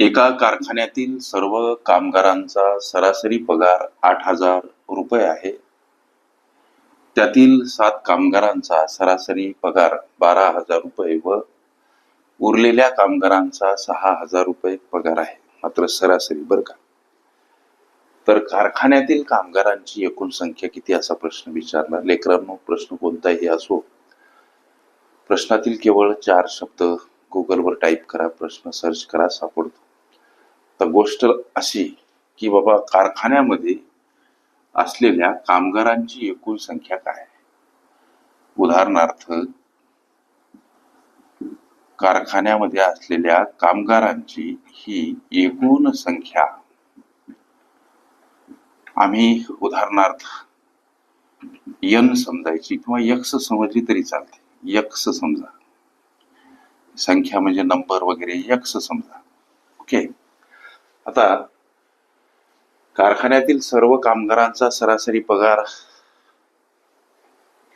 एका कारखान्यातील सर्व कामगारांचा सरासरी पगार आठ हजार रुपये आहे. त्यातील सात कामगारांचा सरासरी पगार बारा हजार रुपये व उरलेल्या कामगारांचा सहा हजार रुपये पगार आहे मात्र सरासरी बरं का? तर कारखान्यातील कामगारांची एकूण संख्या किती असा प्रश्न विचारला लेकरांनो प्रश्न कोणताही असो प्रश्नातील केवळ चार शब्द गुगलवर टाईप करा प्रश्न सर्च करा सापडतो. गोष्ट अशी की बाबा कारखान्यामध्ये असलेल्या कामगारांची एकूण संख्या काय? आहे उदाहरणार्थ कारखान्यामध्ये असलेल्या कामगारांची ही एकूण संख्या. आम्ही उदाहरणार्थ यन समजायची किंवा यक्स समजली तरी चालते. यक्स समजा. संख्या म्हणजे नंबर वगैरे यक्स समजा. ओके आता कारखान्यातील सर्व कामगारांचा सरासरी पगार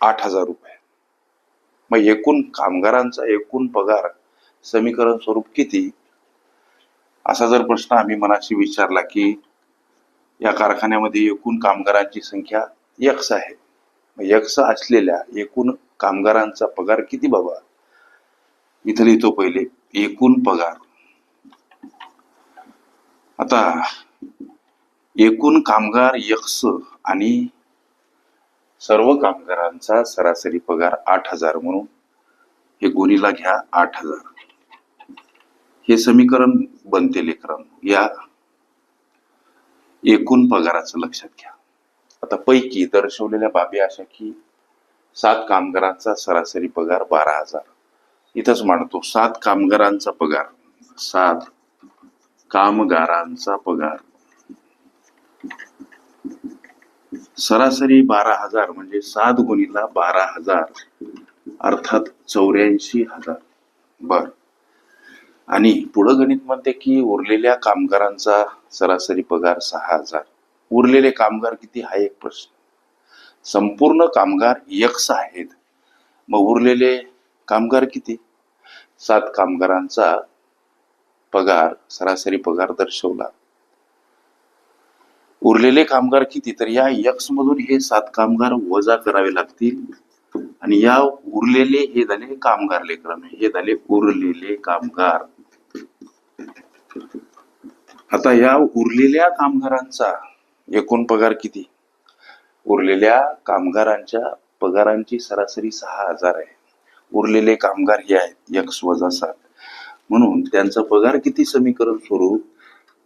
आठ हजार रुपये. मग एकूण कामगारांचा एकूण पगार समीकरण स्वरूप किती? असा जर प्रश्न आम्ही मनाशी विचारला की या कारखान्यामध्ये एकूण कामगारांची संख्या यक्स आहे. मग यक्ष असलेल्या एकूण कामगारांचा पगार किती बाबा? इथं लिहितो पहिले एकूण पगार. आता एकूण कामगार यक्स आणि सर्व कामगारांचा सरासरी पगार आठ हजार म्हणून हे गुणीला घ्या आठ हजार. हे समीकरण बनते लेकरां. या एकूण पगाराचं लक्षात घ्या. आता पैकी दर्शवलेल्या बाबी अशा की सात कामगारांचा सरासरी पगार बारा हजार. इथंच मांडतो. सात कामगारांचा पगार सात कामगारांचा पगार. सरासरी बारा हजार म्हणजे सात गुणीला बारा हजार अर्थात चौऱ्याऐंशी हजार. बर. आणि पुढं गणित म्हणते की उरलेल्या कामगारांचा सरासरी पगार सहा हजार. उरलेले कामगार किती? हा एक प्रश्न. संपूर्ण कामगार यक्स आहेत. मग उरलेले कामगार किती? सात कामगारांचा पगार सरासरी पगार दर्शवला. उरलेले कामगार किती? तर या यक्स मधून हे सात कामगार वजा करावे लागतील. आणि या उरलेले हे झाले कामगार लेकरांनो हे झाले उरलेले कामगार. आता या उरलेल्या कामगारांचा एकूण पगार किती? उरलेल्या कामगारांच्या पगारांची सरासरी सहा हजार आहे. उरलेले कामगार हे आहेत यक्स वजा सात. म्हणून त्यांचा पगार किती समीकरण स्वरूप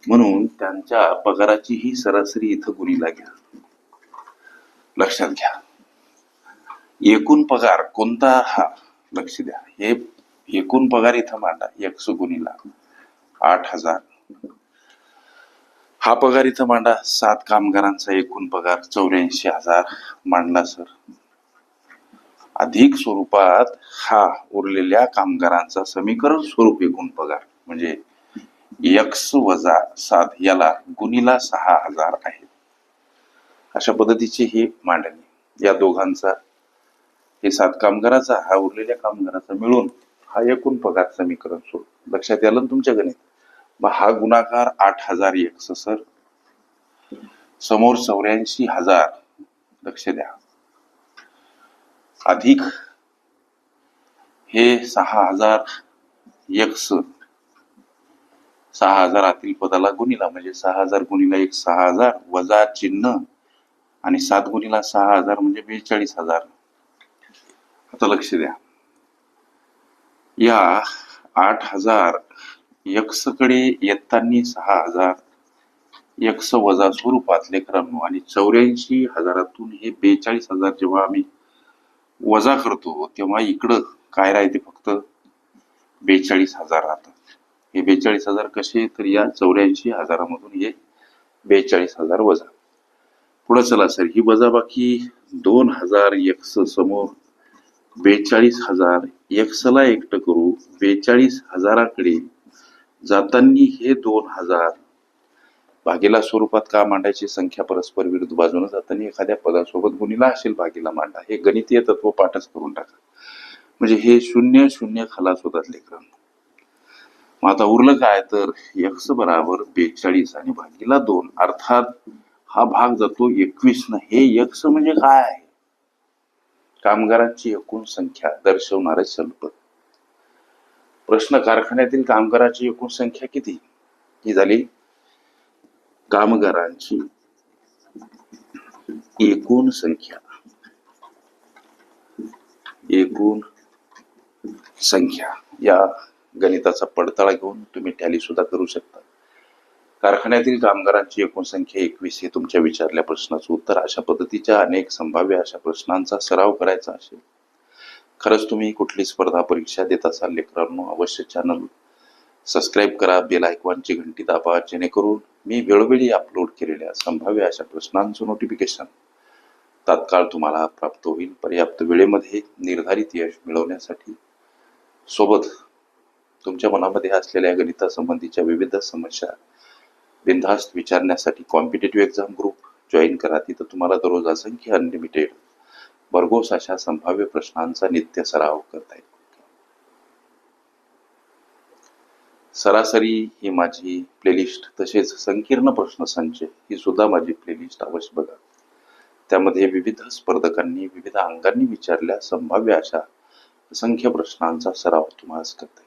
म्हणून त्यांच्या पगाराची ही सरासरी इथं गुणीला घ्या. लक्षात घ्या. एकूण पगार कोणता? हा लक्ष द्या. हे एकूण पगार इथं मांडा. यक्स गुणीला आठ हजार. हा पगार इथं मांडा. सात कामगारांचा एकूण पगार चौऱ्याऐंशी हजार मांडला सर. अधिक स्वरूपात हा उरलेल्या कामगारांचा समीकरण स्वरूप एकूण पगार. म्हणजे यक्स वजा सात याला गुणीला सहा हजार आहे. अशा पद्धतीची ही मांडणी. या दोघांचा हे सात कामगाराचा हा उरलेल्या कामगाराचा मिळून हा एकूण पगार समीकरण स्वरूप. लक्षात आलं तुमच्या गणित? मग हा गुणाकार आठ हजार एक सर समोर चौऱ्याऐंशी हजार. लक्ष द्या. अधिक हे सहा हजार यक्स सहा हजारातील पदाला गुणिला म्हणजे सहा हजार गुणिला एक सहा हजार वजा चिन्ह आणि सात गुणिला सहा हजार म्हणजे बेचाळीस हजार. आता लक्ष द्या. या आठ हजार यक्सकडे येताना सहा हजार यक्स वजा स्वरूपात लेकरांनो आणि चौऱ्याऐंशी हजारातून हे बेचाळीस हजार जेव्हा आम्ही वजा करतो तेव्हा इकडं काय राहते फक्त? बेचाळीस हजार राहतात. हे बेचाळीस हजार कसे तर या चौऱ्याऐंशी हजारामधून हे बेचाळीस हजार वजा. पुढं चला सर ही वजाबाकी दोन हजार एक्स समोर बेचाळीस हजार एक्सला एकटं करू बेचाळीस हजाराकडे जाताना हे दोन हजार भागीला स्वरूपात का मांडायची संख्या परस्पर विरुद्ध बाजूने जाताना एखाद्या पदासोबत गुणीला असेल भागीला मांडा. हे गणितीय तत्व पाठच करून टाका. म्हणजे हे शून्य शून्य खलास होतात लेकरांना मग आता उरलं काय? तर एक्स बराबर बेचाळीस आणि भागीला दोन. अर्थात हा भाग जातो एकवीस न. हे एक्स म्हणजे काय आहे? कामगारांची एकूण संख्या दर्शवणारे संप प्रश्न कारखान्यातील कामगाराची एकूण संख्या किती? ही झाली कामगारांची एकूण संख्या. एकूण संख्या. या गणिताचा पडताळा घेऊन तुम्ही टॅली सुद्धा करू शकता. कारखान्यातील कामगारांची एकूण संख्या एकवीस हे तुमच्या विचारल्या प्रश्नाचं उत्तर. अशा पद्धतीच्या अनेक संभाव्य अशा प्रश्नांचा सराव करायचा असेल. खरंच तुम्ही कुठली स्पर्धा परीक्षा देत असाल लेकरांनो अवश्य चॅनल सबस्क्राईब करा बेल आयकॉनची घंटी दाबा जेणेकरून मी वेळोवेळी अपलोड केलेल्या संभाव्य अशा प्रश्नांचं नोटिफिकेशन तात्काळ तुम्हाला प्राप्त होईल. पर्याप्त वेळेमध्ये निर्धारित यश मिळवण्यासाठी सोबत तुमच्या मनामध्ये असलेल्या गणितासंबंधीच्या विविध समस्या बिनधास्त विचारण्यासाठी कॉम्पिटेटिव्ह एक्झाम ग्रुप जॉईन करा. तिथं तुम्हाला दररोज असंख्य अनलिमिटेड भरघोस अशा संभाव्य प्रश्नांचा नित्य सराव करता येईल. सरासरी ही माझी प्लेलिस्ट तसेच संकीर्ण प्रश्न संच ही सुद्धा माझी प्लेलिस्ट अवश्य बघा. त्यामध्ये विविध स्पर्धकांनी विविध अंगांनी विचारल्या संभाव्य अशा असंख्य प्रश्नांचा सराव तुम्हाला करता.